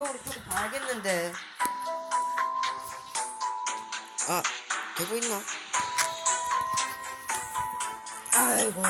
우리 좀 봐야겠는데. 아, 되고 있나? 아이고.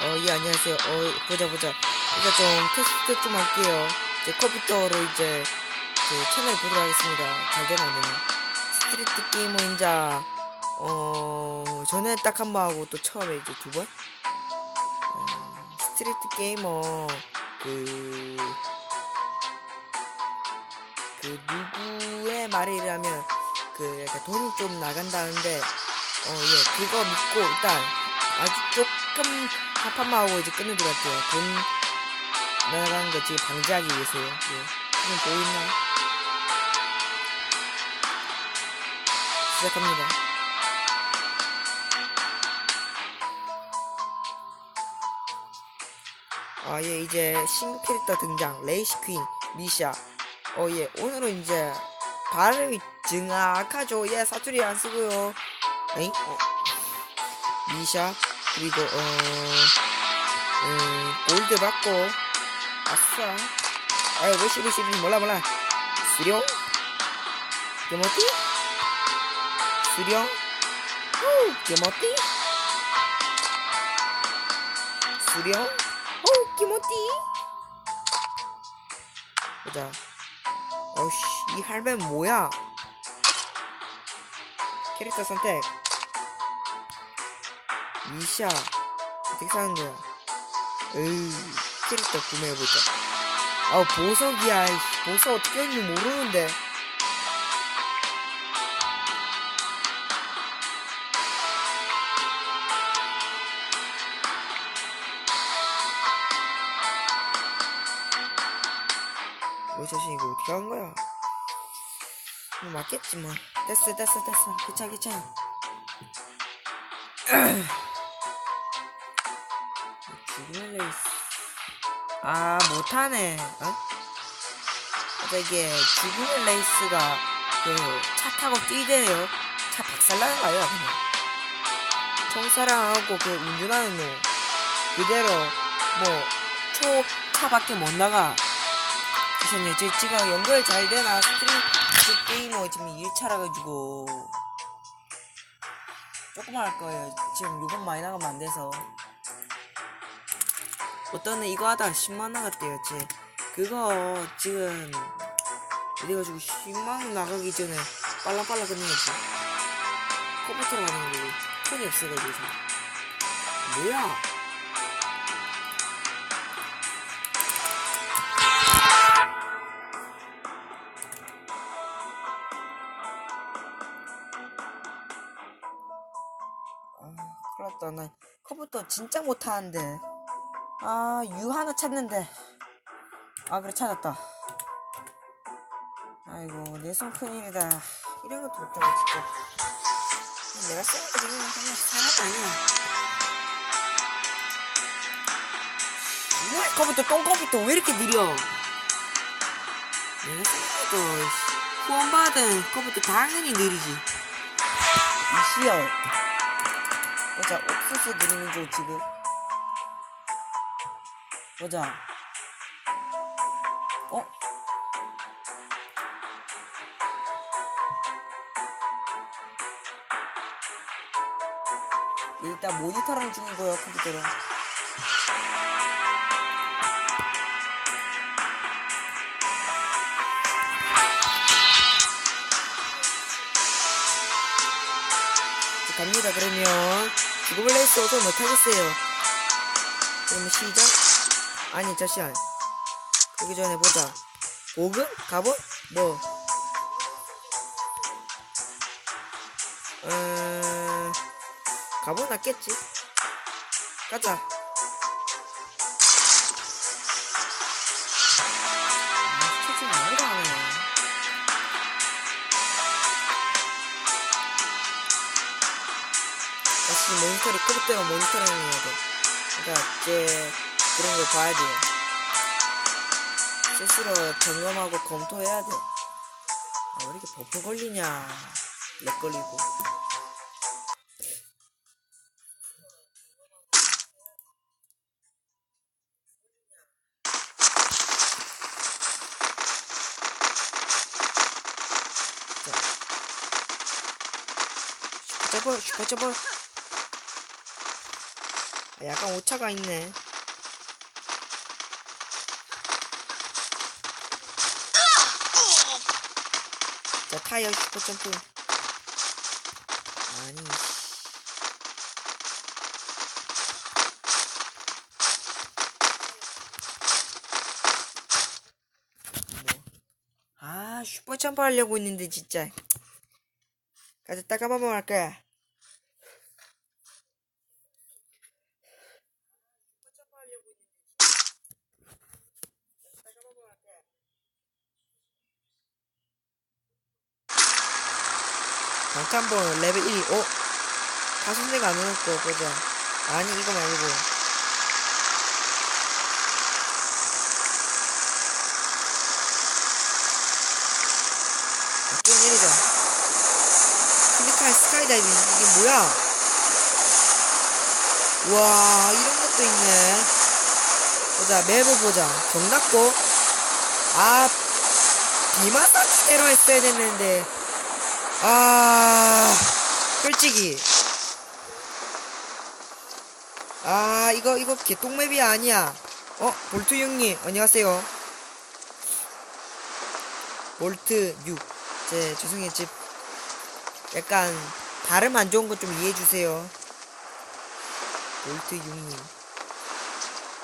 어, 예, 안녕하세요. 어, 보자, 보자. 이제 좀 테스트 좀 할게요. 이제 컴퓨터로 이제 그 채널 보도록 하겠습니다. 잘 되나 안 되나? 스트리트 게이머 인자, 어, 전에 딱 한 번 하고 또 처음에 이제 두 번? 어, 스트리트 게이머, 그, 그 누구의 의하면 그 약간 돈이 좀 나간다는데, 어, 예, 그거 믿고 일단 아주 조금 한 판만 하고 이제 끝내도록 할게요. 돈 나가는 거 지금 방지하기 위해서요. 예. 지금 보이나? 시작합니다. 아, 예, 이제 신규 캐릭터 등장. 레이시 퀸, 미샤. 어, 예, 오늘은 이제 발음이 정확하죠. 예, 사투리 안 쓰고요. 에잉? 어. 미샤, 그리고, 어, 음, 골드 받고, 아싸. 아유, 왜 시비 몰라, 몰라. 수령? 개모티? 수령? 후, 개모티? 수령? 오, 개모티? 보자. 어씨, 이 할배 뭐야? 캐릭터 선택. 미샤. 어떻게 사는 거야? 에이, 캐릭터 구매해보자. 아, 보석이야. 보석 어떻게 하는지 모르는데. 자신 이거 어떻게 한 거야? 뭐 맞겠지 뭐. 됐어, 됐어, 됐어. 괜찮아, 괜찮아. 레이스. 아, 못하네. 어? 이게 죽음의 레이스가 그 차 타고 뛰대요. 차 박살나는 거예요, 그냥. 총사랑하고 그 운전하는 놈. 그대로 뭐 초 차밖에 못 나가. 잠시만요. 저 지금 연결 잘 되나? 스트리트 게이머 지금 1차라 가지고 조금만 할 거예요. 지금 요번 많이 나가면 안 돼서. 어떤 애 이거 하다 10만 나갔대요. 지 그거 지금 이래가지고 10만 원 나가기 전에 빨라빨라 끝내야지. 컴퓨터로 가는 거고 폰이 없어가지고 지금. 뭐야? 났다. 나 컴퓨터 진짜 못하는데. 아, 유 하나 찾는데. 아, 그래, 찾았다. 아이고, 내 손 큰일이다. 이런 것도 못하고, 진짜. 내가 쓰니까 지금 그냥 사람 아니야. 왜 컴퓨터, 똥 컴퓨터 왜 이렇게 느려? 내가 쓰니까 후원받은 컴퓨터 당연히 느리지. 이시열. 보자, 옥수수 누르는 중 지금. 보자. 어? 일단 모니터랑 중이고요, 컴퓨터랑. 자, 갑니다, 그러면. 낼수 없어 못하겠어요. 그러면 시작. 아니, 잠시만. 그기 전에 보자. 보금? 갑옷? 뭐? 음, 갑옷 낫겠지? 가자. 다시 모니터를 컴퓨터가 모니터링 해야 돼. 그러니까 이제 그런 걸 봐야 돼요. 스스로 점검하고 검토해야 돼. 아, 왜 이렇게 버퍼 걸리냐. 렉 걸리고. 슈퍼 슈퍼 슈퍼 아, 약간 오차가 있네. 자 타이어 슈퍼 점프. 아니 뭐. 아 슈퍼 점프 하려고 했는데 진짜. 가자 딱한 번만 할거 방탄본 레벨 1 어? 가슴대가 안 오고 보자 아니 이거 말고. 아, 뛰어내리자. 클릭할 스카이다이빙 이게 뭐야? 와 이런 것도 있네. 보자 맵을 보자. 경납고. 아 비마사지대로 했어야 됐는데 아. 솔직히. 아 이거 이거 개똥맵이 아니야. 어 볼트 형님 안녕하세요. 볼트 6 제 죄송해요. 집 약간 발음 안 좋은 거 좀 이해해 주세요. 볼트 6님.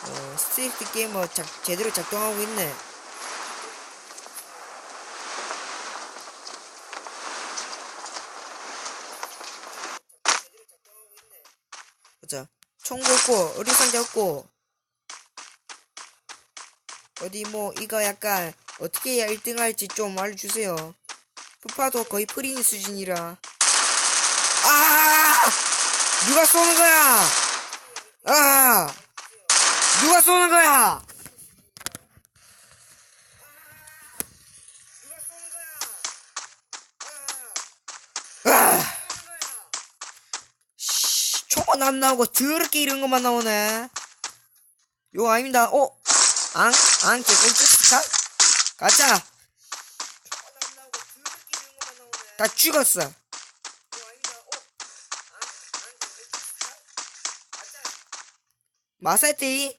어 스트리트 게이머 작, 제대로 작동하고 있네 보자. 총도 없고, 의료상자 없고. 어디 뭐, 이거 약간, 어떻게 해야 1등 할지 좀 알려주세요. 푸파도 거의 프린 수준이라. 아! 누가 쏘는 거야! 아! 누가 쏘는 거야! 아! 씨, 총은 안 나오고 더럽게 이런 것만 나오네. 요 아닙니다. 어? 앙? 앙? 스카? 가자. 다 죽었어. 마세티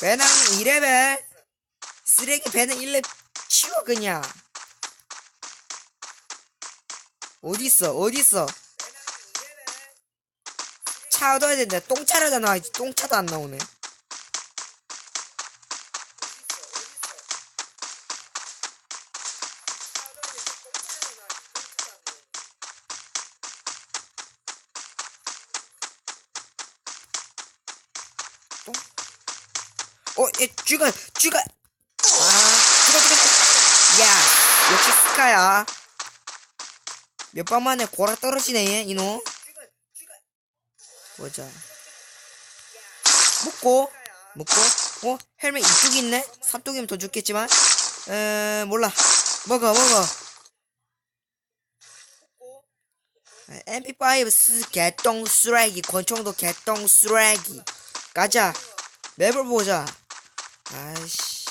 배낭 2레벨 쓰레기 배낭 1레벨 치워 그냥 어딨어 어딨어 차 얻어야 된다. 똥차라도 나와야지. 똥차도 안 나오네. 똥? 어, 얘 죽어, 죽어. 아, 죽어, 죽어, 죽어. 야, 역시 스카야. 몇번 만에 고라 떨어지네, 얘, 이놈. 보자. 먹고, 먹고, 어? 헬멧 이쪽이 있네? 삼뚝이면 더 좋겠지만, 에, 몰라. 먹어, 먹어. MP5 스 개똥 쓰레기, 권총도 개똥 쓰레기. 가자. 맵을 보자. 아이씨.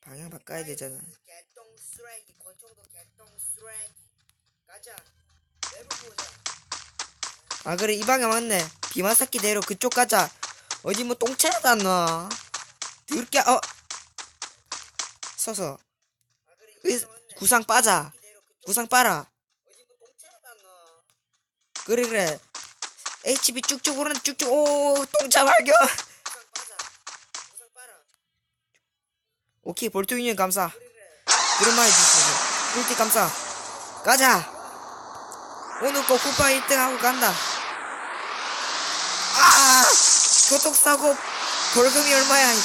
방향 바꿔야 되잖아. 개똥 쓰레기, 권총도 개똥 쓰레기. 가자. 맵을 보자. 아 그래 이 방향 맞네. 비마사키 대로 그쪽 가자. 어디 뭐 똥차라도 안 나와 더럽게 어. 서서. 으, 구상 빠자. 구상 빨아. 그래 그래. HB 쭉쭉 오른 쭉쭉 오 똥차 발견. 오케이 볼트 유니언 감사 그런 말 해주시고 볼트 감사 가자. 오늘 꼭 쿠파 1등 하고 간다. 아 교통사고 벌금이 얼마야 이.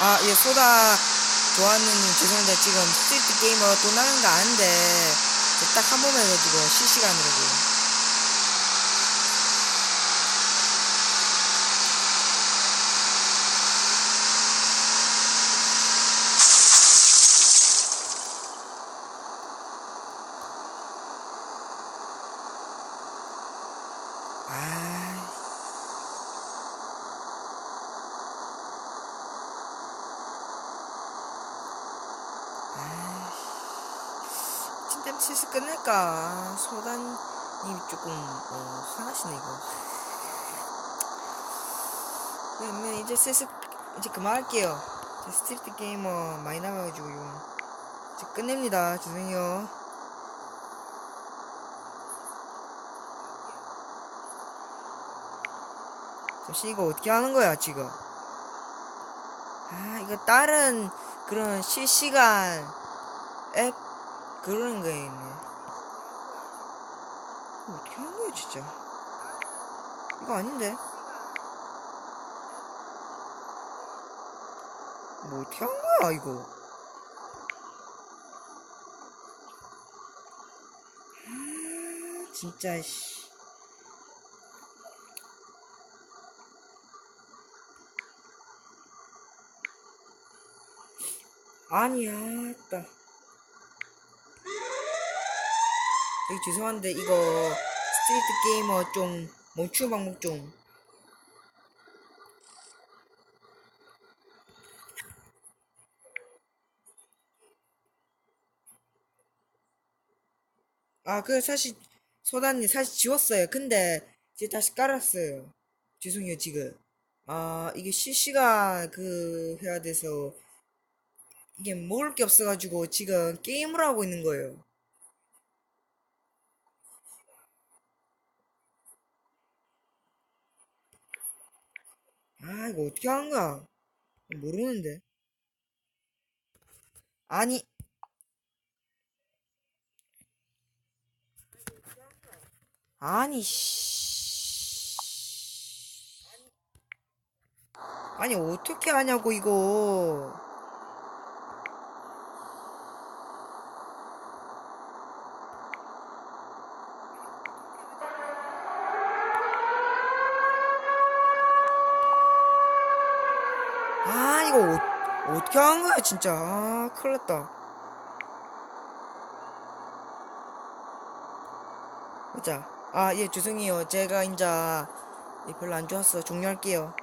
아, 예, 소다 좋아하는 죄송합니다. 지금 스트리트 게이머 또 나간 거 아는데 딱 한 번만 해가지고 실시간으로. 슬슬 끝낼까? 소단님이 조금 어, 화나시네 이거. 그러면 이제 슬슬 이제 그만할게요. 저 스트리트 게이머 많이 나가가지고 요. 이제 끝냅니다. 죄송해요. 잠시 이거 어떻게 하는 거야 지금? 아 이거 다른 그런 실시간 앱 그런 거에 있네. 어떻게 하는 거야 진짜? 이거 아닌데? 뭐 어떻게 한 거야 이거? 아, 진짜 씨. 아니야, 따. 여기 죄송한데 이거 스트리트 게이머 좀 멈추는 방법 좀. 아, 그 사실 소단님 사실 지웠어요. 근데 이제 다시 깔았어요. 죄송해요 지금. 아 이게 실시간 그 해야 돼서 이게 먹을 게 없어가지고 지금 게임을 하고 있는 거예요. 아 이거 어떻게 하는 거야? 모르는데. 아니 아니 씨. 아니 어떻게 하냐고 이거. 아 이거 거야 진짜. 아 큰일 났다. 자, 아, 예, 죄송해요. 제가 인자 별로 안 좋았어. 종료할게요.